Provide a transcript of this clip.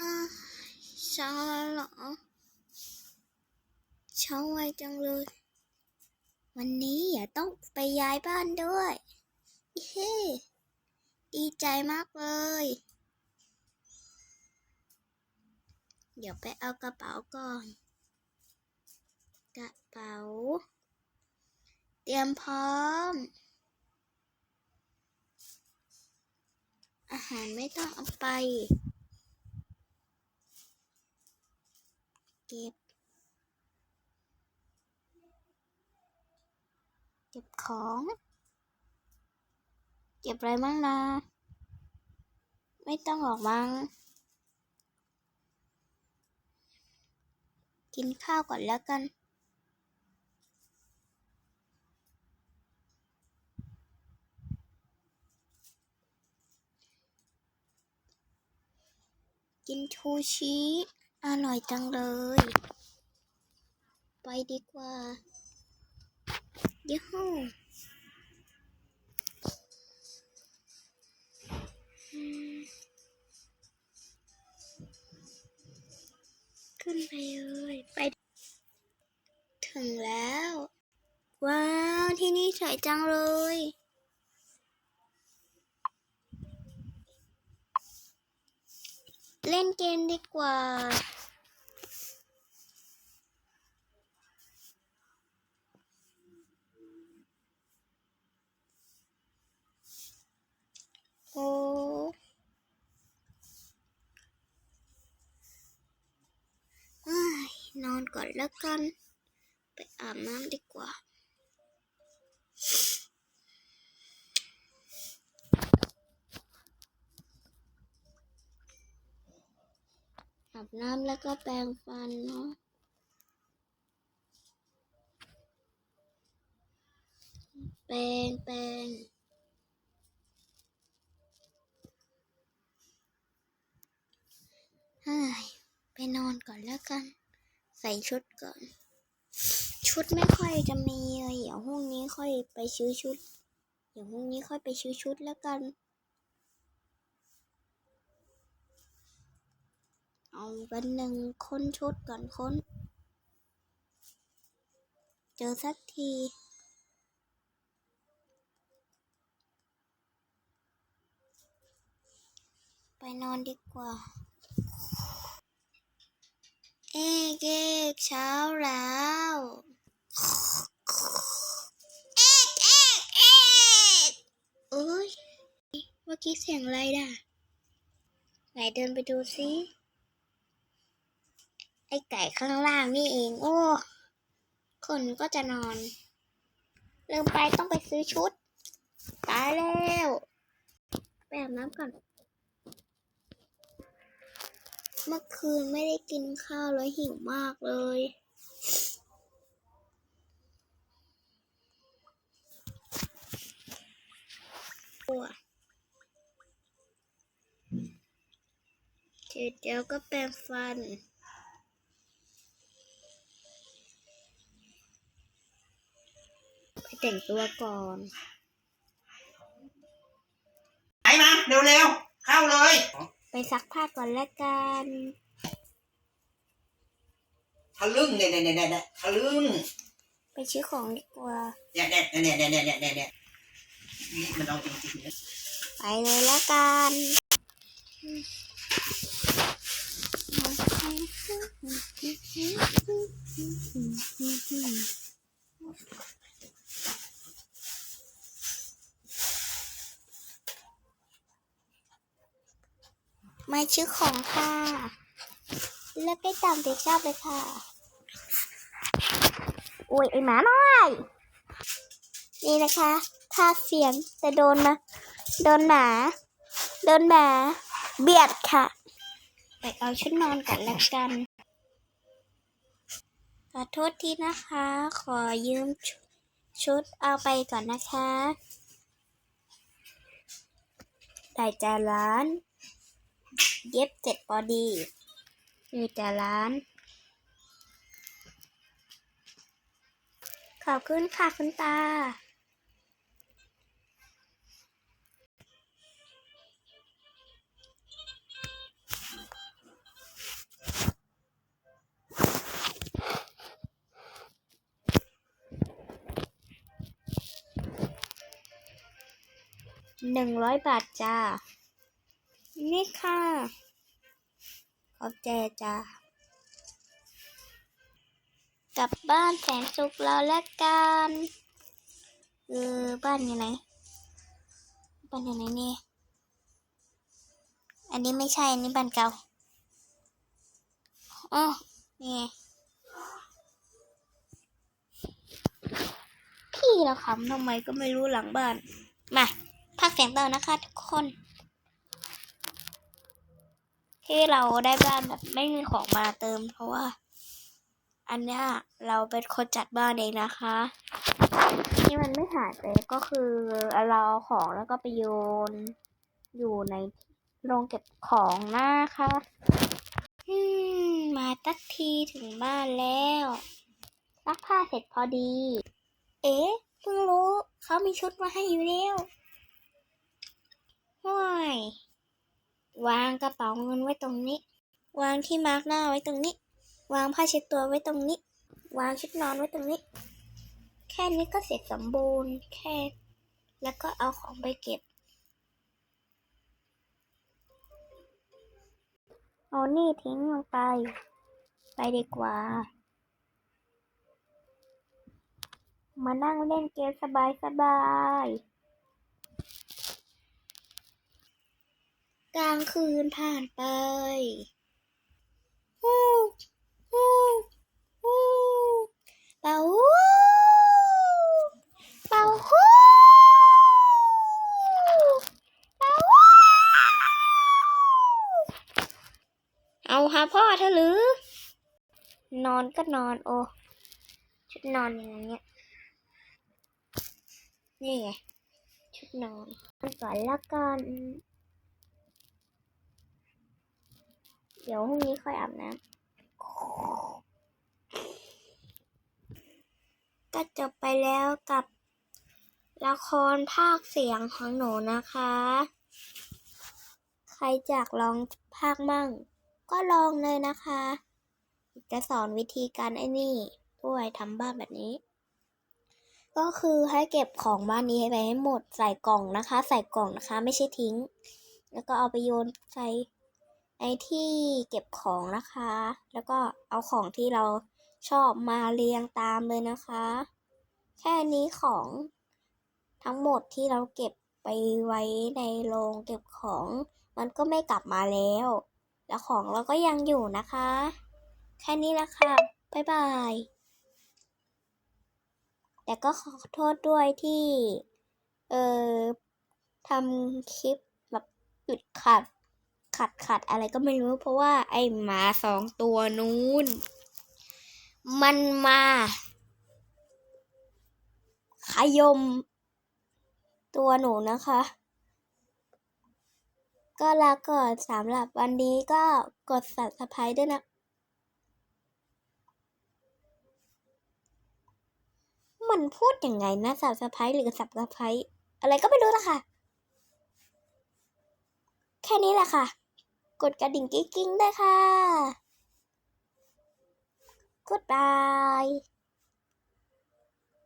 อ่าเช้าแล้วเหรอ เช้าไวจังเลย วันนี้อย่าต้องไปย้ายบ้านด้วยเฮ้ดีใจมากเลย เดี๋ยวไปเอากระเป๋าก่อน กระเป๋า เตรียมพร้อม อาหารไม่ต้องเอาไป เก็บ เก็บของ เก็บอะไรบ้างนะ ไม่ต้องออกมั้ง กินข้าวก่อนแล้วกันกินชูชี อร่อยจังเลย ไปดีกว่ายูฮูอืมขึ้นไปเลยไป ถึงแล้ว ว้าว ที่นี่สวยจังเลย เล่นเกมดีกว่า โอ้นอนก่อนแล้วกัน ไปอาบน้ำดีกว่า อาบน้ำแล้วก็แปรงฟันเนาะแปรงแปรงเฮ้ยไปนอนก่อนแล้วกัน ใส่ชุดก่อน ชุดไม่ค่อยจะมีเลยเดี๋ยวพรุ่งนี้ค่อยไปซื้อชุด เดี๋ยวพรุ่งนี้ค่อยไปซื้อชุดแล้วกัน เอา วันหนึ่งค้นชุดก่อนค้น เจอสักที ไปนอนดีกว่า เอกเอกเช้าแล้วเอกเอกเอกเอ้ยเมื่อกี้เสียงอะไรด่ะไหนเดินไปดูซิ ไอไก่ข้างล่างนี่เอง โอ้ คนก็จะนอนลืมไปต้องไปซื้อชุด ตายแล้วไปอาบน้ำก่อน เมื่อคืนไม่ได้กินข้าวแล้วหิวมากเลยปวดเสร็จแล้วก็แปรงฟัน แต่งตัวก่อนไปมาเร็วๆ เข้าเลย ไปซักผ้าก่อนแล้วกันทะลึ่งเนี่ยเนี่ยเนี่ยเนี่ยทะลึ่งไปชื้อของดีกว่าเนี่ยเนี่ยเนี่ยเนี่ยเนี่ยเนี่ยเนี่ยมันเอาจริงๆนะไปเลยแล้วกันอืม มาชื่อของค่ะ เลือกได้ตามใจชอบเลยค่ะ โอ้ยไอหมาน้อย นี่นะคะถ้าเสียงจะโดนมาโดนหมา โดนหมา เบียดค่ะ ไปเอาชุดนอนกันแล้วกันขอโทษทีนะคะ ขอยืมชุดชุดเอาไปก่อนนะคะได้จาร้าน เย็บเสร็จพอดีมีแต่ร้าน ขอบคุณค่ะคุณตา หนึ่งร้อยบาทจ้า นี่ค่ะ ขอบใจจ้ากลับบ้านแสนสุขแล้วละกันเออบ้านอยู่ไหน บ้านอยู่ไหนนี่ อันนี้ไม่ใช่ อันนี้บ้านเก่าอ๋อนี่พี่เราขำทำไมก็ไม่รู้หลังบ้าน มาพักเสียงต่อนะคะทุกคน ที่เราได้บ้านแบบไม่มีของมาเติม เพราะว่า อันเนี้ยเราเป็นคนจัดบ้านเองนะคะ ที่มันไม่หายไปก็คือเราเอาของแล้วก็ไปโยนอยู่ในโรงเก็บของนะคะอืมมาตักทีถึงบ้านแล้วซักผ้าเสร็จพอดี เอ๊ะเพิ่งรู้เขามีชุดมาให้อยู่แล้วห้วย วางกระเป๋าเงินไว้ตรงนี้ วางที่มาร์กหน้าไว้ตรงนี้ วางผ้าเช็ดตัวไว้ตรงนี้ วางชุดนอนไว้ตรงนี้ แค่นี้ก็เสร็จสมบูรณ์แค่ แล้วก็เอาของไปเก็บเอานี่ทิ้งลงไป ไปดีกว่า มานั่งเล่นเกมสบายสบาย กลางคืนผ่านไปฮู้ฮู้ฮู้เป่าฮู้เป่าฮู้เป่าฮู้เอาหาพ่อเธอหรือ นอนก็นอนโอชุดนอนอย่างเงี้ย นี่ไงชุดนอนมันก่อนและกัน เดี๋ยวพรุ่งนี้ค่อยอาบน้ำก็จบไปแล้วกับ ละครภาคเสียงของหนูนะคะ ใครอยากลองภาคมั่ง ก็ลองเลยนะคะ จะสอนวิธีการไอ้นี่ด้วยทำบ้านแบบนี้ ก็คือให้เก็บของบ้านนี้ให้ไปให้หมดใส่กล่องนะคะ ใส่กล่องนะคะ ไม่ใช่ทิ้ง แล้วก็เอาไปโยนใส่ ในที่เก็บของนะคะ แล้วก็เอาของที่เราชอบมาเรียงตามเลยนะคะ แค่นี้ของทั้งหมดที่เราเก็บไปไว้ในโรงเก็บของ มันก็ไม่กลับมาแล้ว แล้วของเราก็ยังอยู่นะคะ แค่นี้แหละค่ะ บ๊ายบาย แต่ก็ขอโทษด้วยที่ เออทำคลิปแบบหยุดขัด ขัดขัดอะไรก็ไม่รู้เพราะว่าไอ้หมาสองตัวนู้น มันมาขยม ตัวหนูนะคะ ก็ลาก่อนสำหรับวันนี้ก็กด subscribe ด้วยนะมันพูดยังไงนะสับสะพายหรือสับสะพายอะไรก็ไม่รู้นะคะ แค่นี้แหละค่ะ กดกระดิ่งกิ๊งๆได้วยค่ะ Goodbye